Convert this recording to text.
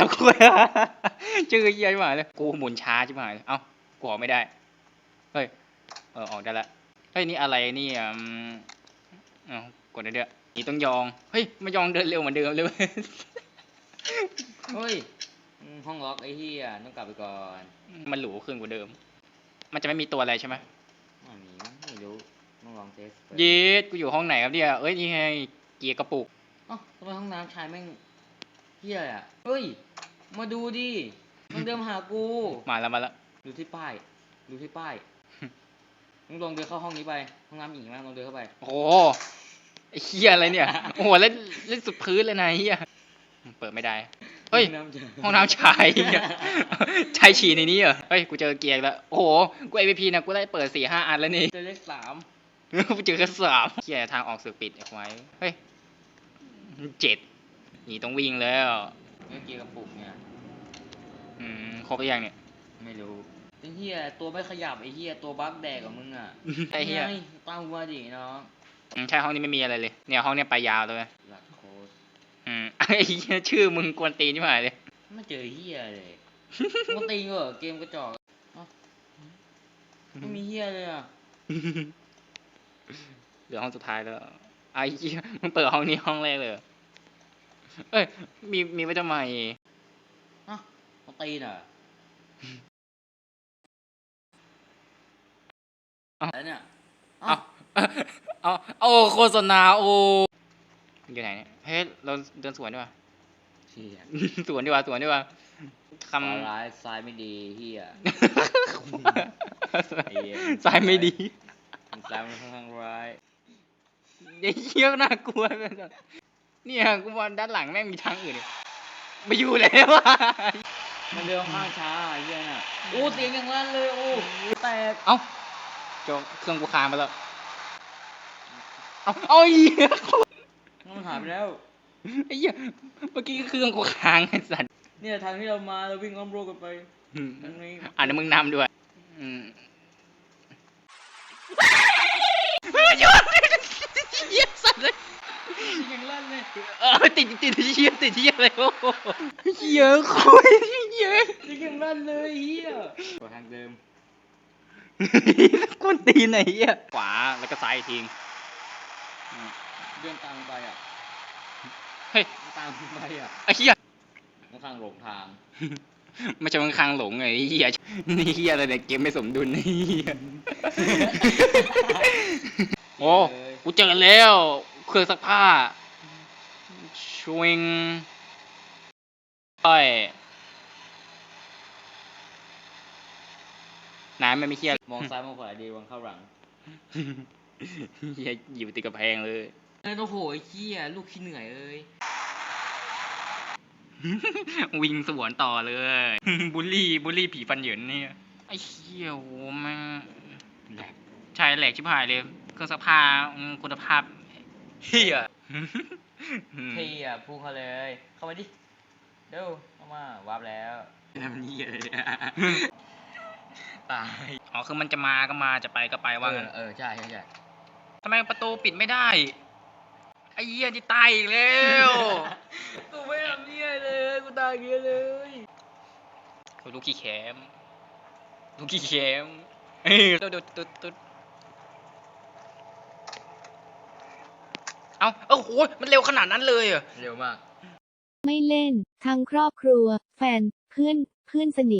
ทำคุยชื่อเยี่ยชิบหายเลยกูหมุนช้าชิบหายเลยเอ้ากูออกไม่ได้เฮ้ยเออออกได้ละเฮ้ยนี่อะไรนี่อะอืมเอ้ากดได้เด้อนี่ต้องยองเฮ้ยไม่ยองเดินเร็วเหมือนเดิมเลยเว้ยเฮ้ยอืมห้องล็อกไอ้เหี้ยต้องกลับไปก่อน มันหรูขึ้นกว่าเดิม มันจะไม่มีตัวอะไรใช่ไหมไม่มีมั้งไม่รู้ต้องลองเทสปิดเย็ดกูอยู่ห้องไหนครับเนี่ยเอ้ยนี่ไงเกียร์กระปุกเอ้าทำไมห้องน้ำชายแม่ง เหี้ยอะเฮ้ย มาดูดิ มันเดินมาหากู มาแล้วมาแล้ว ดูที่ป้าย ดูที่ป้าย มึงลองเดินเข้าห้องนี้ไป ห้องน้ำหญิงไหมลองเดินเข้าไป โอ้โหไอ้เฮียอะไรเนี่ย โอ้โหเล่นเล่นสุดพื้นเลยนะไอ้เฮียเปิดไม่ได้ เฮ้ย ห้องน้ำชายห้องน้ำชายเนี่ยชายฉี่ในนี้เหรอ เฮ้ย กูเจอเกียร์แล้ว โอ้โห กู MVP นะ กูได้เปิดสี่ห้าอันแล้วนี่ เจอเลขสามกูเจอแค่สามเกียร์ทางออกสึกปิดไว้ เฮ้ยเจ็ด นี่ต้องวิ่งแล้วเมื่อกี้กระปุกเนี่ย อืมครบหรือยังเนี่ย ไม่รู้ไอ้เหี้ยตัวไม่ขยับไอ้เหี้ยตัวบั๊กแดกกับมึงอะไอ้เหี้ยงตามกูมาดิน้องอืมใช่ห้องนี้ไม่มีอะไรเลย เนี่ยห้องเนี้ยไปยาวเลยหลักโค้ดอืมไอ้เหี้ยชื่อมึงกวนตีนใช่ไหมเลยไม่เจอเหี้ยเลยมันตีกูเหรอเกมกระจอกเอ้าไม่มีเหี้ยเลยอะเหลือห้องสุดท้ายแล้วไอ้เหี้ยมึงเปิดห้องนี้ห้องแรกเลย เหรอเอ้ย มีมีไว้ทำไมฮะมันตีน่ะเอ้าอะไรเนี่ยเอาเอาเอาโฆษณาโออยู่ไหนเนี่ยเฮ้ยเราเดินสวนดีกว่าเชี่ยสวนดีกว่าสวนดีกว่าคขวาร้ายซ้ายไม่ดีเหี้ยไอ้เหี้ยำสายไม่ดีมันซ้ายมันค่อนข้างร้ายไอ้เหี้ยน่ากลัวไปหมด เนี่ยกูว่าด้านหลังแม่งมีทางอื่นอีกไม่อยู่แล้วอะมันเดินข้างช้าไอ้เหี้ยน่ะโอ้เสียงอย่างนั้นเลยโอ้แตกเอ้าโจเครื่องกูค้างไปแล้วเอาเอาไอ้เหี้ยมันหายไปแล้ว ไอ้เหี้ยเมื่อกี้เครื่องกูค้างไอ้สัตว์เนี่ยทางที่เรามาเราวิ่งอ้อมโลกกันไปทางนี้อ่านมึงนำด้วยอืมเฮ้ยหยุดเหี้ยสัตว์เลย อย่างลั่น เออติดติดเหี้ยติดเหี้ยอะไรโอ้เหี้ยคุยเหี้ยเสียงอย่างลั่นเลยเฮียกดทางเดิมก้นตีนไหนเหี้ยขวาแล้วก็ซ้ายอีกทีอืมเดินตามไปอะเฮ้ยตามไปอะไอ้เหี้ยข้างหลงทางไม่ใช่มันคางหลงไงเหี้ยนี่เหี้ยอะไรเนี่ยเกมไม่สมดุลไอ้เหี้ยโอ้กูเจอแล้ว เครื่องซักผ้า ชวิงอ้อยน้ำมันไม่เหี้ยมองซ้ายมองขวาดีวางเข้าหลังเหี้ยอยู่ติดกับแพงเลยเอ้ยโอ้โหไอ้เฮียลูกขี้เหนื่อยเอ้ย วิ่งสวนต่อเลยบูลลี่บูลลี่ผีฟันเหยินเนี่ยไอ้เหี้ยโหแม่งแหลกใช่แหลกชิบหายเลยเครื่องซักผ้าอืมคุณภาพเฮีย เฮียพุ่งเข้าเลย เข้ามาดิเร็วเข้ามาวาร์ปแล้วทำเหี้ยเลยเนี่ยตายอ๋อคือมันจะมาก็มาจะไปก็ไปว่างั้นเออเออใช่ใช่ใช่ทำไมประตูปิดไม่ได้ ไอ้เหี้ยที่ตายอีกแล้วกูไม่ทำเฮียเลยกูตายเฮียเลยโอ้ยลูกขี้แคมลูกขี้แคมเอ้ยตุ๊ดตุ๊ดตุ๊ดตุ๊ด เอาเอ้าโหมันเร็วขนาดนั้นเลยเหรอ เร็วมาก ไม่เล่น ทั้งครอบครัว แฟน เพื่อน เพื่อนสนิท